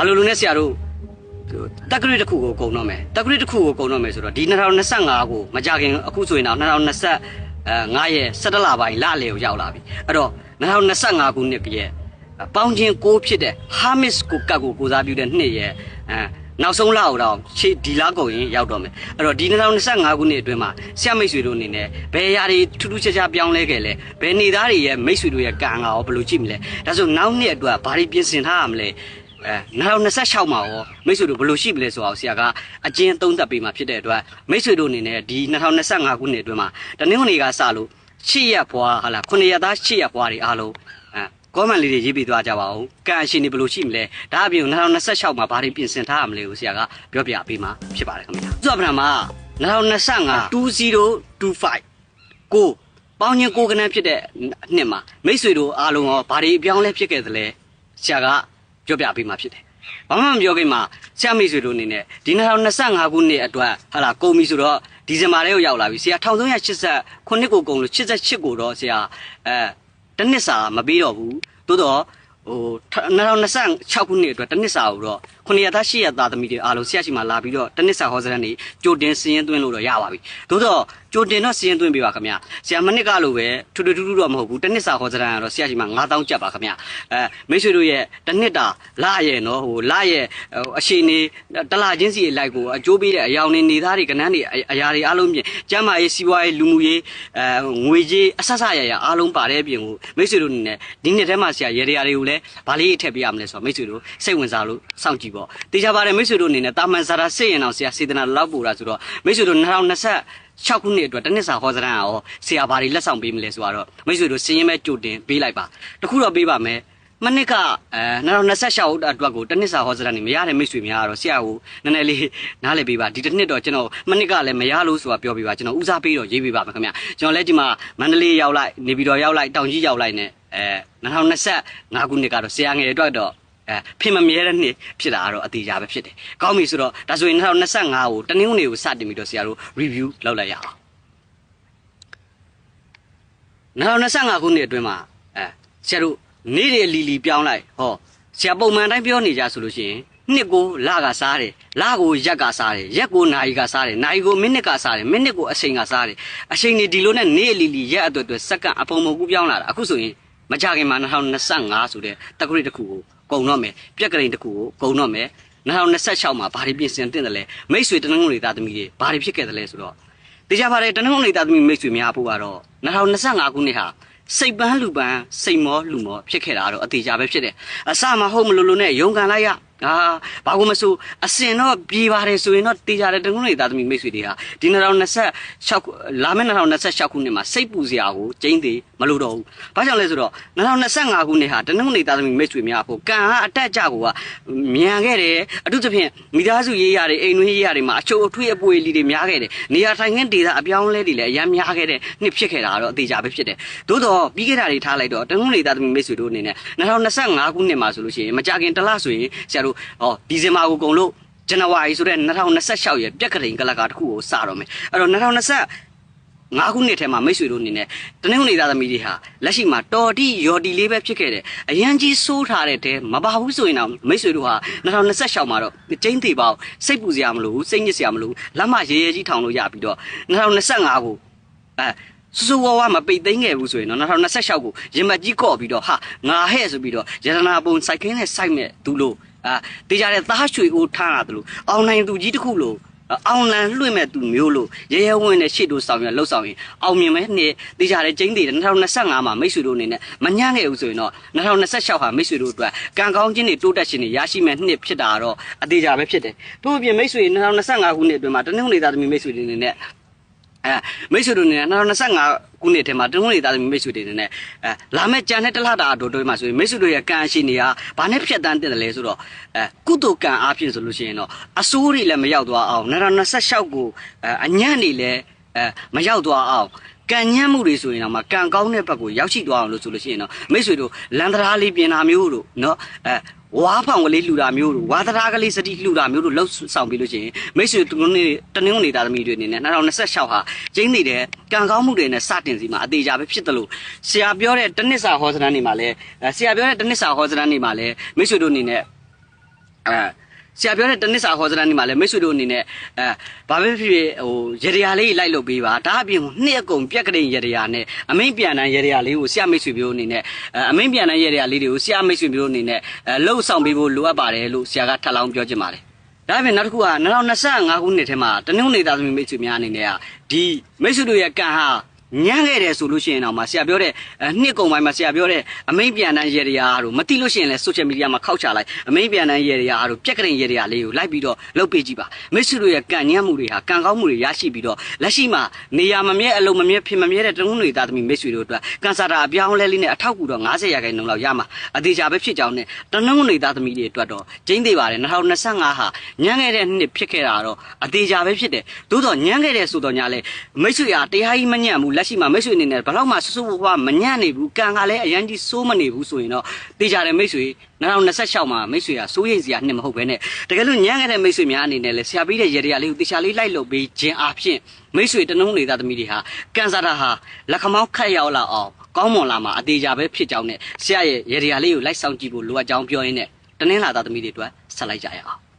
ဘာလို့လို့လဲဆရာတို့တက္ကရီတစ်ခုကိုကုန်တော့မယ်တက္ကရီတစ်ခုကိုကုန်တော့မယ်ဆိုတော့ဒီ2025ကိုမကြခင်အခုဆိုရင်တော့2025ရဲ့17လပိုင်းလလေကိုရောက်လာပြီအဲ့တော့2025ခုနှစ်ရဲ့ပေါင်းချင်းကိုဖြစ်တဲ့ Hamis ကိုကတ်ကိုကိုစားပြုတဲ့နှစ်ရဲ့အဲနောက်ဆုံးလအောင်တော့ရှေ့ဒီလားကုန်ရင်ရောက်တော့မယ်အဲ့တော့ဒီ2025ခုနှစ်အတွင်းမှာဆရာမိတ်ဆွေတို့အနေနဲ့ဘယ်အရာတွေထူးထူးခြားခြားပြောင်းလဲခဲ့လဲဘယ်နေသားတွေရဲ့မိတ်ဆွေတို့ရဲ့ကံကရောဘယ်လိုကြည့်မလဲဒါဆိုနောက်နှစ်အတွက်ဘာတွေပြင်ဆင်ထားရမလဲ အဲ2026မှာရောမိတ်ဆွေတို့ဘယ်လိုရှိမလဲဆိုအောင်ဆရာကအကျဉ်းသုံးသပ်ပေးมาဖြစ်တဲ့အတွက်မိတ်ဆွေတို့အနေနဲ့ဒီ2025ခုနှစ်အတွင်းမှာတနင်္ဂနွေကစလို့ရှစ်ရက်ဘွားဟာလား9ရက်သားရှစ်ရက်ဘွားတွေအားလုံးအဲကောမန်လေးတွေရေးပြီးသွားကြပါဦးကံအရှင်တွေဘယ်လိုရှိမလဲဒါအပြင်2026မှာဘာတွေပြင်ဆင်ထားရမလဲကိုဆရာကပြောပြပေးမှာဖြစ်ပါတယ်ခင်ဗျာဆိုတော့ဗရမ2025 2025ကိုပေါင်းချင်းကိုကနန်းဖြစ်တဲ့နှစ်မှာမိတ်ဆွေတို့အားလုံးရောဘာတွေအပြောင်းလဲဖြစ်ခဲ့သလဲဆရာက ပြောပြပေးမှာဖြစ်တယ်ဘာမှမပြောခင်မှာဆရာမိတ်ဆွေတို့အနေနဲ့ဒီ2025ခုနှစ်အတွက်ဟာလာကုန်ပြီဆိုတော့ဒီဇင်ဘာလေးကိုရောက်လာပြီဆရာ1389ခုနှစ်ကိုကုန်လို့88ကိုတော့ဆရာအဲတစ်နှစ်စာမပေးတော့ဘူးသို့တော့ဟို2026ခုနှစ်အတွက်တစ်နှစ်စာကိုတော့ 9ရက်သား10ရက်သားသမီးတွေအားလုံးဆရာရှိမှလာပြီးတော့တစ်နှစ်စာဟောစရန်နေကြိုတင်စည်ရင်သွင်းလို့တော့ရပါပြီသို့တော့ကြိုတင်တော့စည်ရင်သွင်းပေးပါခင်ဗျဆရာမနစ်ကလိုပဲထူထူထူထူတော့မဟုတ်ဘူးတစ်နှစ်စာဟောစရန်ကတော့ဆရာရှိမှ9000ကျပ်ပါခင်ဗျအဲမိတ်ဆွေတို့ရဲ့တစ်နှစ်တာလရဲ့နော်ဟိုလရဲ့အရှိန်နေတလချင်းစီလိုက်ကိုအကျိုးပေးတဲ့အယောင်နေနေသားတွေကနန်းတွေအရာတွေအားလုံးပြင်ကျမ်းမာရေးစီးပွားရေးလူမှုရေးအဲငွေကြေးအဆဆရရအားလုံးပါတဲ့အပြင်ကိုမိတ်ဆွေတို့အနေနဲ့ဒီနှစ်ထဲမှာဆရာရေရာတွေကိုလည်းဗာလေးထည့်ပေးရမလဲဆိုတော့မိတ်ဆွေတို့စိတ်ဝင်စားလို့စောင့်ကြည့်ပေါ့တေချာပါတယ်မိတ်ဆွေတို့အနေနဲ့တာမန်စာရာစိတ်ရင်အောင်ဆရာစေတနာလောက်ပို့တာဆိုတော့မိတ်ဆွေတို့2020 6ခုနှစ်အတွက်တစ်နှစ်စာဟောစရန်ရောဆရာဘာတွေလက်ဆောင်ပေးမလဲဆိုတော့မိတ်ဆွေတို့စည်ရင်မဲ့ကြိုတင်ပေးလိုက်ပါတခုတော့ပေးပါမယ်မနစ်ကအဲ2026အတွက်ကိုတစ်နှစ်စာဟောစရန်နေမရတဲ့မိတ်ဆွေများတော့ဆရာကိုနည်းနည်းလေးနားလည်ပေးပါဒီတစ်နှစ်တော့ကျွန်တော်မနစ်ကလည်းမရလို့ဆိုတာပြောပြပါကျွန်တော်ဦးစားပေးတော့ရေးပေးပါမယ်ခင်ဗျကျွန်တော်လည်းဒီမှာမန္တလေးရောက်လိုက်နေပြည်တော်ရောက်လိုက်တောင်ကြီးရောက်လိုက်နဲ့အဲ2025ခုနှစ်ကတော့ဆရာငယ်တွေအတွက်တော့အဲ ဖင်မမြဲတဲ့နှစ်ဖြစ်တာကတော့အသေးချာပဲဖြစ်တယ်။ကောင်းပြီဆိုတော့ဒါဆိုရင်2025ကိုတနင်္ဂနွေကိုစတင်ပြီးတော့ဆရာတို့ review လုပ်လိုက်ရအောင်။2025ခုနှစ်အတွင်းမှာအဲဆရာတို့နေ့တွေလီလီပြောင်းလိုက်ဟောဆရာပုံမှန်တိုင်းပြောနေကြဆိုလို့ရှိရင်နှစ်ကိုလကစားတယ်လကိုရက်ကစားတယ်ရက်ကိုနာရီကစားတယ်နာရီကိုမိနစ်ကစားတယ်မိနစ်ကိုအချိန်ကစားတယ်အချိန်နေဒီလိုနဲ့နေ့လီလီရက်အတွက်အတွက်စက္ကန့်အပုံပုံကူပြောင်းလာတာအခုဆိုရင်မကြခင်မှာ2025ဆိုတဲ့တက္ကရီတစ်ခုကို ကုံတော့မယ်ပြက်ကလေးတစ်ခုကိုကုံတော့မယ်2026မှာဘာတွေပြင်ဆင်တင်တယ်လဲမိတ်ဆွေတနင်္ဂနွေသားသမီးတွေဘာတွေဖြစ်ခဲ့တယ်လဲဆိုတော့တရားပါတယ်တနင်္ဂနွေသားသမီးမိတ်ဆွေများဖို့ကတော့2025ခုနှစ်ဟာစိတ်ပန်းလူပန်းစိတ်မောလူမောဖြစ်ခဲ့တာတော့အသေးချာပဲဖြစ်တယ်အစမဟုတ်မလို့လို့နဲ့ရုံကန်လိုက်ရ အာဘာကိုမဆိုအစင်တော့ပြေပါတယ်ဆိုရင်တော့တေးကြတယ်တကုန်းနေသားသမီးမိတ်ဆွေတွေဟာဒီ2026လာမယ့်2026ခုနှစ်မှာစိတ်ပူစရာကိုကျင်းသေးမလို့တော့ဘူး။ဘာကြောင့်လဲဆိုတော့2025ခုနှစ်ဟာတနင်္ဂနွေသားသမီးမိတ်ဆွေများဖို့ကံဟာအတက်ကြကိုကမြန်ခဲ့တယ်အထူးသဖြင့်မိသားစုရေးရတယ်အိမ်တွင်းရေးရတယ်မှာအချို့အထွေးအပွေလီတွေများခဲ့တယ်။နေရာထိုင်ခင်းဒေသအပြောင်းလဲတွေလည်းအများများခဲ့တဲ့နှစ်ဖြစ်ခဲ့တာတော့အသေးချာပဲဖြစ်တယ်။သို့တော့ပြီးခဲ့တာတွေထားလိုက်တော့တနင်္ဂနွေသားသမီးမိတ်ဆွေတို့အနေနဲ့2025ခုနှစ်မှာဆိုလို့ရှိရင်မကြခင်တစ်လဆိုရင်ဆရာတို့ဟောဒီဇင်ဘာကိုကုန်လို့ဇန်နဝါရီဆိုတဲ့2026ရဲ့ပြက်ကလေးကလကာတစ်ခုကိုစတော့မယ်အဲ့တော့2020ငါးခုနှစ်ထဲမှာမိတ်ဆွေတို့အနေနဲ့တနင်္ဂနွေသားသမီးတွေဟာလက်ရှိမှာတော်တီရော်တီလေးပဲဖြစ်ခဲ့တယ်အရန်ကြီးစိုးထားတဲ့တဲမပါဘူးဆိုရင်တော့မိတ်ဆွေတို့ဟာ2026မှာတော့ကျင်းသေးပေါ့စိတ်ပူစရာမလိုဘူးစိတ်ညစ်စရာမလိုဘူးလက်မရေရေကြီးထောင်လို့ရပြီးတော့2025ကိုအဲစူစူဝါဝါမပိတ်သိမ်းခဲ့ဘူးဆိုရင်တော့2026ကိုရင်မကြီးကော့ပြီးတော့ဟာငါဟဲ့ဆိုပြီးတော့ရတနာပုံစိုက်ခင်းနဲ့စိုက်မဲ့သူလို့ အာတေးကြတဲ့သားရွှေကိုထားရတယ်လို့အောင်နိုင်သူကြီးတစ်ခုလို့အောင်လန်လွှင့်မဲ့သူမျိုးလို့ရဲရဲဝင်းနဲ့ရှေ့တို့ဆောင်ရလှုပ်ဆောင်ရင်အောင်မြင်မဲ့နှစ်တေးကြတဲ့ကျင်းသေးတယ်2025မှာမိတ်ဆွေတို့အနေနဲ့မညံ့ခဲ့ဘူးဆိုရင်တော့2026ဟာမိတ်ဆွေတို့အတွက်ကံကောင်းခြင်းတွေတိုးတက်ခြင်းတွေရရှိမဲ့နှစ်ဖြစ်တာတော့အသေးကြပဲဖြစ်တယ်တို့အပြင်မိတ်ဆွေ2025ခုနှစ်အတွင်းမှာတနင်္ဂနွေသားသမီးမိတ်ဆွေတွေအနေနဲ့ အဲမိတ်ဆွေတို့အနေနဲ့2025ခုနှစ်ထဲမှာတနင်္ဂနွေသားသမီးမိတ်ဆွေတွေအနေနဲ့အဲလာမဲ့ကြံတဲ့တလားတာအတူတူမှာဆိုရင်မိတ်ဆွေတို့ရဲ့ကံရှိနေရဘာနဲ့ဖြတ်တန်းတင်တယ်လဲဆိုတော့အဲကုသိုလ်ကံအားဖြင့်ဆိုလို့ရှိရင်တော့အဆိုးတွေလည်းမရောက်သွားအောင်2026ကိုအဲအညံ့နေလည်းအဲမရောက်သွားအောင် ကံညံ့မှုတွေဆိုရင်တော့မှကံကောင်းတဲ့ဘက်ကိုရောက်ရှိသွားအောင်လို့ဆိုလို့ရှိရင်တော့မိတ်ဆွေတို့လန်တရာလေးပြင်တာမျိုးတို့เนาะအဲဝါဖောင်ကလေးလှူတာမျိုးတို့ဝါသရာကလေးစတိလှူတာမျိုးတို့လှုပ်ဆောင်ပြီးလို့ရှိရင်မိတ်ဆွေတူနေတနင်္ဂနွေသားသမီးတွေအနေနဲ့2026ဟာကျင်းနေတဲ့ကံကောင်းမှုတွေနဲ့စတင်စီမှာအသေးကြပဲဖြစ်တယ်လို့ဆရာပြောတဲ့တနစ်စာဟောစတန်းနေမှာလဲဆရာပြောတဲ့တနစ်စာဟောစတန်းနေမှာလဲမိတ်ဆွေတို့အနေနဲ့ အဲ ဆရာပြောတဲ့တနစ်စာခေါ်စရန်ဒီမှာလည်းမိတ်ဆွေတို့အနေနဲ့အဲဘာပဲဖြစ်ဖြစ်ဟိုရေရာလေးလိုက်လုပ်ပေးပါဒါအပြင်နှစ်အကုန်ပြက်ကလေးရေရာနဲ့အမိန်ပြန်တန်းရေရာလေးကိုဆရာမိတ်ဆွေမျိုးအနေနဲ့အဲအမိန်ပြန်တန်းရေရာလေးတွေကိုဆရာမိတ်ဆွေမျိုးအနေနဲ့အဲလှုပ်ဆောင်ပေးဖို့လိုအပ်ပါတယ်လို့ဆရာကထပ်လောင်းပြောချင်ပါတယ်ဒါပေမဲ့နောက်တစ်ခုက2025ခုနှစ်ထဲမှာတနင်္ဂနွေသားသမီးမိတ်ဆွေများအနေနဲ့ကဒီမိတ်ဆွေတို့ရဲ့ကံဟာ ညံ့ခဲ့တယ်ဆိုလို့ရှိရင်တော့မှဆရာပြောတဲ့အဲနှစ်ကုံပိုင်းမှာဆရာပြောတဲ့အမိန်ပြန်တန်းရေရာတို့မတိလို့ရှိရင်လည်း social media မှာခောက်ချလိုက်အမိန်ပြန်တန်းရေရာတို့ပြက်ကရင်ရေရာလေးကိုလိုက်ပြီးတော့လှုပ်ပေးကြည့်ပါမိတ်ဆွေတို့ရဲ့ကံညံ့မှုတွေဟာကံကောင်းမှုတွေရရှိပြီးတော့လက်ရှိမှာနေရာမမြဲအလုံးမမြဲဖြစ်မမြဲတဲ့တနင်္ဂနွေသားသမီးမိတ်ဆွေတို့အတွက်ကန်ဆာတာအပြောင်းအလဲလေးနဲ့အထောက်အကူတော့90ရာခိုင်နှုန်းလောက်ရမှာအသေးချာပဲဖြစ်ကြောင်းနဲ့တနင်္ဂနွေသားသမီးတွေအတွက်တော့ကျင်းသေးပါတယ်2025ဟာညံ့ခဲ့တဲ့နှစ်ဖြစ်ခဲ့တာတော့အသေးချာပဲဖြစ်တယ်သို့တော့ညံ့ခဲ့တဲ့ဆိုတော့ညာလဲမိတ်ဆွေဟာတရားကြီးမညံ့ဘူးလက်ရှိမှာမိတ်ဆွေအနေနဲ့ဘယ်တော့မှဆူဆူဝါးမညံ့နေဘူးကံကလည်းအရန်ကြီးစိုးမနေဘူးဆိုရင်တော့တေးကြတယ်မိတ်ဆွေ2026မှာမိတ်ဆွေဟာစိုးရိမ်စရာနှစ်မဟုတ်ဘဲနဲ့တကယ်လို့ညံ့ခဲ့တဲ့မိတ်ဆွေများအနေနဲ့လဲဆရာပြီးတဲ့ရေရလေးကိုတေချာလေးလိုက်လုပ်ပေးခြင်းအပြင်မိတ်ဆွေတနုံးနေတာသမီးတွေဟာကန်ဆာတာဟာလက်ခမောင်းခတ်ရောက်လာအောင်ကောင်းမွန်လာမှာအသေးကြပဲဖြစ်ကြောင်းနဲ့ဆရာရဲ့ရေရလေးကိုလိုက်ဆောင်ကြည့်ဖို့လိုအပ်ကြောင်းပြောရင်းနဲ့တနင်္လာသားသမီးတွေအတွက်ဆက်လိုက်ကြရအောင်